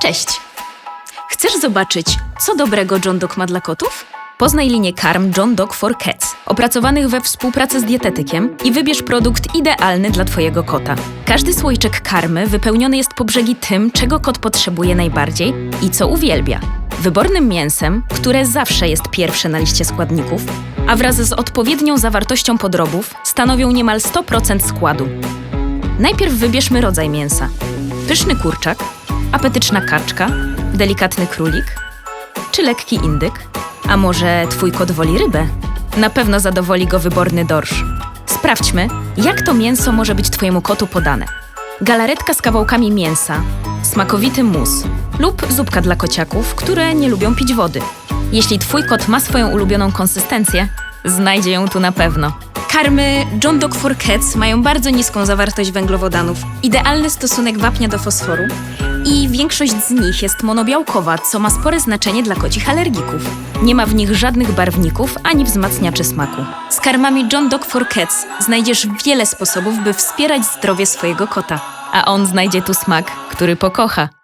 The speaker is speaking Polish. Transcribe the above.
Cześć! Chcesz zobaczyć, co dobrego John Dog ma dla kotów? Poznaj linię karm John Dog for Cats, opracowanych we współpracy z dietetykiem i wybierz produkt idealny dla Twojego kota. Każdy słoiczek karmy wypełniony jest po brzegi tym, czego kot potrzebuje najbardziej i co uwielbia. Wybornym mięsem, które zawsze jest pierwsze na liście składników, a wraz z odpowiednią zawartością podrobów stanowią niemal 100% składu. Najpierw wybierzmy rodzaj mięsa. Pyszny kurczak, apetyczna kaczka, delikatny królik czy lekki indyk? A może twój kot woli rybę? Na pewno zadowoli go wyborny dorsz. Sprawdźmy, jak to mięso może być twojemu kotu podane. Galaretka z kawałkami mięsa, smakowity mus lub zupka dla kociaków, które nie lubią pić wody. Jeśli twój kot ma swoją ulubioną konsystencję, znajdzie ją tu na pewno. Karmy John Dog for Cats mają bardzo niską zawartość węglowodanów, idealny stosunek wapnia do fosforu i większość z nich jest monobiałkowa, co ma spore znaczenie dla kocich alergików. Nie ma w nich żadnych barwników ani wzmacniaczy smaku. Z karmami John Dog for Cats znajdziesz wiele sposobów, by wspierać zdrowie swojego kota, a on znajdzie tu smak, który pokocha.